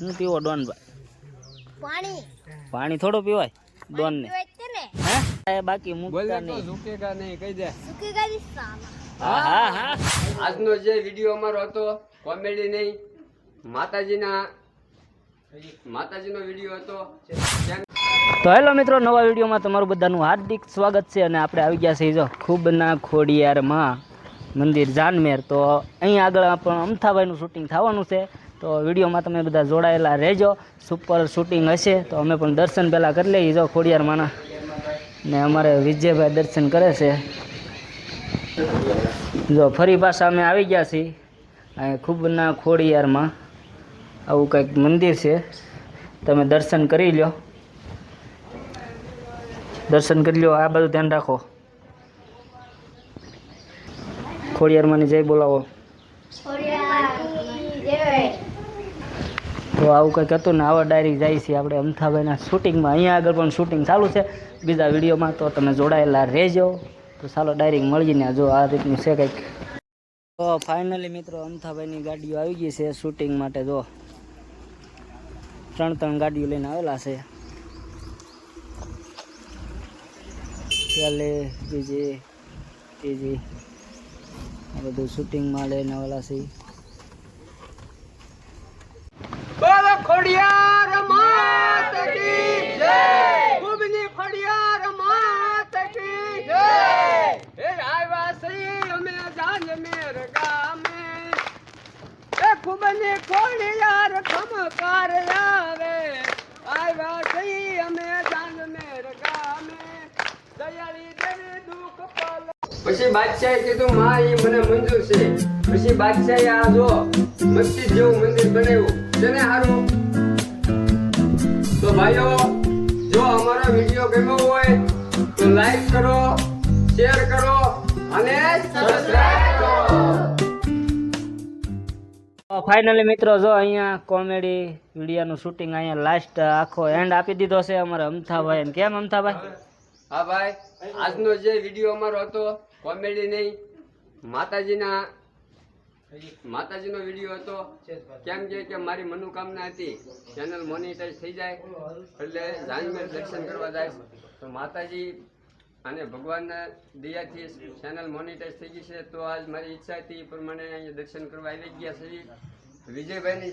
હું પીવો ડોન પાણી. પાણી થોડું પીવાય ડોન ને ને? હે? બાકી મુકતા નહીં. ઝૂકેગા નહીં કહી દે. ગઈ સાલા. હા હા હા. આજનો જે વીડિયો અમારો હતો કોમેડી નહીં માતાજીના માતાજીનો વીડિયો હતો. તો હેલો મિત્રો નવા વિડીયોમાં તમારું બધાનું હાર્દિક સ્વાગત છે અને આપણે આવી ગયા છીએ જો ખૂબના ખોડિયારમાં મંદિર જાનમેર. તો અહીં આગળ પણ અમથાભાઈનું શૂટિંગ થવાનું છે. તો વિડીયોમાં તમે બધા જોડાયેલા રહેજો. સુપર શૂટિંગ હશે તો અમે પણ દર્શન પહેલાં કરી લઈએ. જો ખોડિયારમાંના ને અમારે વિજયભાઈ દર્શન કરે છે. જો ફરી પાછા અમે આવી ગયા છીએ. અહીં ખૂબના ખોડિયારમાં આવું કંઈક મંદિર છે. તમે દર્શન કરી લો દર્શન કરી લો આ બધું ધ્યાન રાખો. ખોડિયારમાંની જય બોલાવો. તો આવું કંઈક હતું ને આવા ડાયરેક્ટ જાય છે આપણે અમથાભાઈના શૂટિંગમાં. અહીંયા આગળ પણ શૂટિંગ ચાલુ છે. બીજા વિડીયોમાં તો તમે જોડાયેલા રહેજો. તો ચાલો ડાયરી મળીને જો આ રીતનું છે કંઈક. તો ફાઇનલી મિત્રો અમથાભાઈની ગાડીઓ આવી ગઈ છે શૂટિંગ માટે જો. ત્રણ ત્રણ ગાડીઓ લઈને આવેલા છે. પહેલે બીજી ત્રીજી. આ બધું શૂટિંગમાં લઈને આવેલા છે બોલો ખોડિયાર માત કી જય ખૂબની ખોડિયાર માત કી જય હે આવ્યા સહી અમે જાન મેર ગામે એ પછી બાદશાહે કીધું, માં એ મને મંજૂર છે. પછી બાદશાહે આ જો મસ્જિદ જેવું મંદિર બનાવ્યું. તેને સારું તો ભાઈઓ, જો અમારો વીડિયો ગમ્યો હોય, તો લાઈક કરો શેર કરો અને સબસ્ક્રાઇબ ફાઇનલી મિત્રો જો અહીંયા કોમેડી વિડીયાનું શૂટિંગ અહીંયા લાસ્ટ આખો એન્ડ આપી દીધો છે અમારે અમથાભાઈ. કેમ અમથાભાઈ? હા ભાઈ, આજનો જે વીડિયો અમારો હતો કોમેડી નહીં, માતાજીના, માતાજીનો વીડિયો હતો. કેમ કે કે મારી મનોકામના હતી ચેનલ મોનિટાઈઝ થઈ જાય, એટલે જાનમેર દર્શન કરવા જાય. તો માતાજી અને ભગવાનના દયાથી ચેનલ મોનિટાઈઝ થઈ ગઈ છે. તો આજ મારી ઈચ્છા હતી એ પ્રમાણે અહીંયા દર્શન કરવા આવી ગયા છે. વિજયભાઈની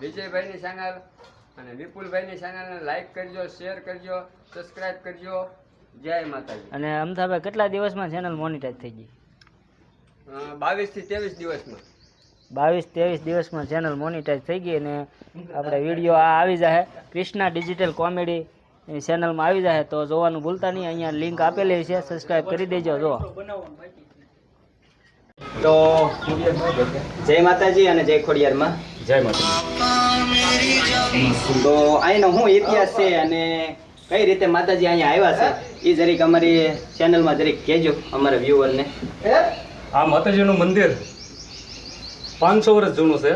વિજયભાઈની ચેનલ અને વિપુલભાઈની ચેનલને લાઈક કરજો શેર કરજો સબસ્ક્રાઇબ કરજો. જય માતાજી. અને અમથાભાઈ કેટલા દિવસમાં ચેનલ મોનિટાઈઝ થઈ ગઈ? બાવીસથી ત્રેવીસ દિવસમાં. બાવીસ ત્રેવીસ દિવસમાં ચેનલ મોનિટાઈઝ થઈ ગઈ અને આપણે વીડિયો આ આવી જાય કૃષ્ણા ડિજિટલ કોમેડી ચેનલમાં આવી જાય તો જોવાનું ભૂલતા નહીં. અહીંયા લિંક આપેલી છે. સબસ્ક્રાઈબ કરી દેજો જો. તો જય માતાજી અને જય ખોડિયારમાં. જય માતાજી. તો અહીંનો હું ઇતિહાસ છે અને કઈ રીતે માતાજી અહીંયા આવ્યા છે એ જરીક અમારી ચેનલમાં જરીક કહેજો અમારા વ્યુઅરને આ માતાજીનું મંદિર પાંચસો વર્ષ જૂનું છે.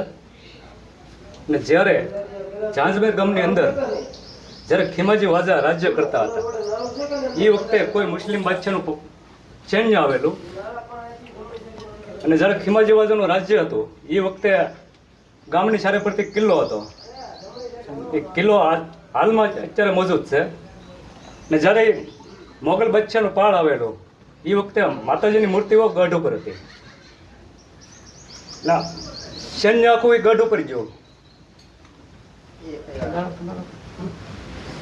અને જ્યારે ઝાંઝમેર ગામની અંદર જ્યારે ખીમાજી વાજા રાજ્ય કરતા હતા એ વખતે કોઈ મુસ્લિમ બાદશાહનું સૈન્ય આવેલું. અને જ્યારે ખીમાજી વાજાનું રાજ્ય હતું એ વખતે ગામની સારે પરથી કિલ્લો હતો. એ કિલ્લો હાલ- હાલમાં અત્યારે મોજૂદ છે. ને જ્યારે મોગલ બાદશાહનો પાળ આવેલો એ વખતે માતાજીની મૂર્તિઓ ગઢ ઉપર હતી. ના સૈન્ય આખું એ ગઢ ઉપર ગયું.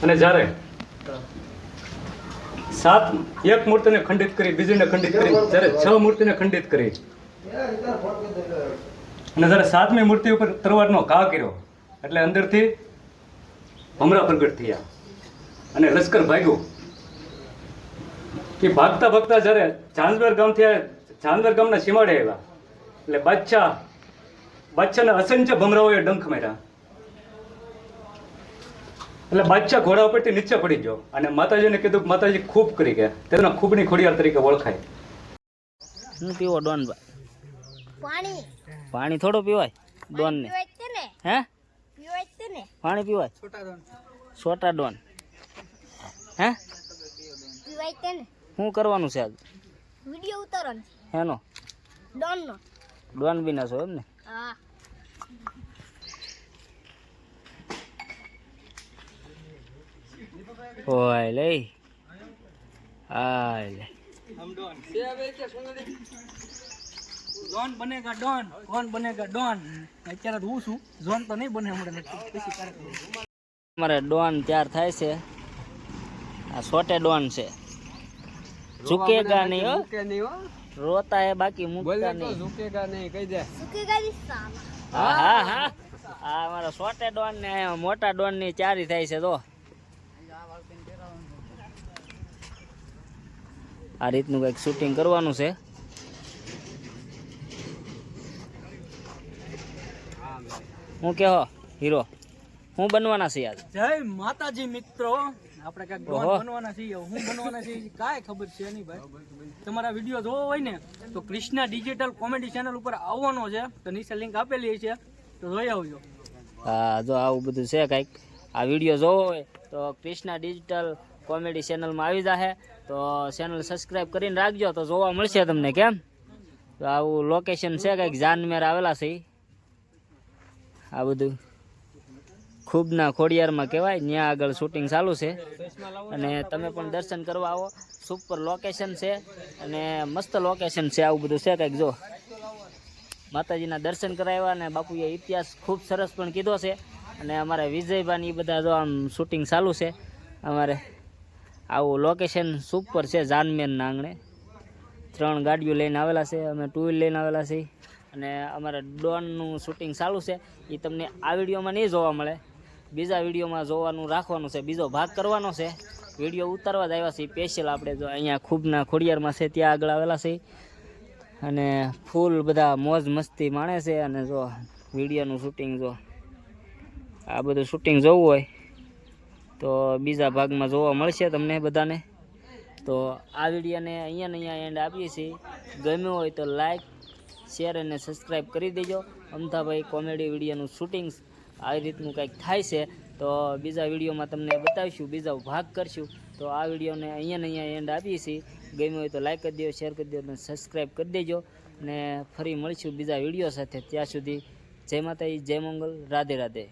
અને જ્યારે સાત એક મૂર્તિને ખંડિત કરી, બીજીને ખંડિત કરી, જ્યારે છ મૂર્તિને ખંડિત કરી, અને જ્યારે સાતમી મૂર્તિ ઉપર તરવારનો ઘા કર્યો, એટલે અંદરથી ભમરા પ્રગટ થયા. અને લશ્કર ભાગ્યું કે ભાગતા ભાગતા જ્યારે ઝાંઝમેર ગામથી આ ઝાંઝમેર ગામના સીમાડે આવ્યા, એટલે બાદશાહ, બાદશાહના અસંખ્ય ભમરાઓએ ડંખ માર્યા. એટલે બાદશાહ ઘોડા ઉપરથી નીચે પડી ગયો અને માતાજીને કીધું કે માતાજી ખૂબ કરી ગયા. તેના ખૂબની ખોડિયાર તરીકે ઓળખાય. હું પીવો ડોન પાણી. પાણી થોડું પીવાય ડોન ને પીવાય તે ને? હે? પીવાય તે ને? પાણી પીવાય? છોટા ડોન. હે? પીવાય તે ને? શું કરવાનું છે આજ? વીડિયો ઉતારવાનો હેનો. ડોન નો ડોન બી ના છો એમ ને? હા. ઓય લઈ હાય લે ડોન. બનેગા ડોન કોણ બનેગા ડોન. અત્યારે હું છું. ઝોન તો નહીં બને હમણાં નક્કી. પછી ક્યારેક અમારે ડોન તૈયાર થાય છે. આ સોટે ડોન છે. ઝુકેગા નહીં હો. કે નહીં હો. રોતા હે બાકી મૂકતા બોલે તો નહીં. ઝુકેગા નહીં કહી દે ઝુકેગા ગાડી સામા. હા હા હા. આ અમારા સોટે ડોન ને મોટા ડોનની ચારી થાય છે તો આ રીતનું કંઈક શૂટિંગ કરવાનું છે. હું કેહો હીરો? હું બનવાના છે યાર જય માતાજી મિત્રો. આપણે કંઈક ડોન બનવાના છીએ હું બનવાના છીએ કાંઈ ખબર છે નહીં ભાઈ. તમારા વીડિયો જોવો હોય ને તો કૃષ્ણા ડિજિટલ કોમેડી ચેનલ ઉપર આવવાનો છે તો નીચે લિંક આપેલી છે તો જોઈ આવજો. હા જો આવું બધું છે કંઈક. આ વીડિયો જોવો હોય તો કૃષ્ણા ડિજિટલ કોમેડી ચેનલમાં આવી જાહે. તો ચેનલ સબસ્ક્રાઈબ કરીને રાખજો, તો જોવા મળશે તમને કેમ તો આવું લોકેશન છે કંઈક, જાનમેર આવેલા છે. આ બધું ખૂબના ખોડિયારમાં કહેવાય ત્યાં આગળ શૂટિંગ ચાલુ છે. અને તમે પણ દર્શન કરવા આવો. સુપર લોકેશન છે અને મસ્ત લોકેશન છે, આવું બધું છે કંઈક, જો. માતાજીના દર્શન કરાવ્યા અને બાપુએ ઇતિહાસ ખૂબ સરસ પણ કીધો છે. અને અમારે વિજયભાઈ એ બધા જો આમ શૂટિંગ ચાલુ છે અમારે. આવું લોકેશન સુપર છે જાનમેનના આંગણે. ત્રણ ગાડીઓ લઈને આવેલા છે, અમે ટુ વ્હીલ લઈને આવેલા છીએ. અને અમારા ડોનનું શૂટિંગ ચાલુ છે. એ તમને આ વિડીયોમાં નહીં જોવા મળે. બીજા વિડીયોમાં જોવાનું રાખવાનું છે. બીજો ભાગ કરવાનો છે. વીડિયો ઉતારવા જ આવ્યા છે સ્પેશિયલ આપણે જો અહીંયા ખૂબના ખોડિયારમાં છે, ત્યાં આગળ આવેલા છે અને ફૂલ બધા મોજ મસ્તી માણે છે. અને જો વિડીયોનું શૂટિંગ જો આ બધું શૂટિંગ જોવું હોય તો બીજા ભાગમાં જોવા મળશે તમને બધાને. તો આ વિડીયોને અહીંયા ને અહીંયા એન્ડ આપીએ છીએ. ગમ્યું હોય તો લાઈક શેર અને સબસ્ક્રાઈબ કરી દેજો. અમથાભાઈ કોમેડી વિડીયોનું શૂટિંગ આવી રીતનું કંઈક થાય છે, તો બીજા વિડીયોમાં તમને બતાવીશું, બીજા ભાગ કરશું. તો આ વિડીયોને અહીંયા ને અહીંયા એન્ડ આપીએ છીએ. ગમ્યું હોય તો લાઈક કરી દો શેર કરી દો અને સબસ્ક્રાઈબ કરી દેજો. અને ફરી મળીશું બીજા વીડિયો સાથે. ત્યાં સુધી જય માતાજી, જય મંગલ. રાધે રાધે.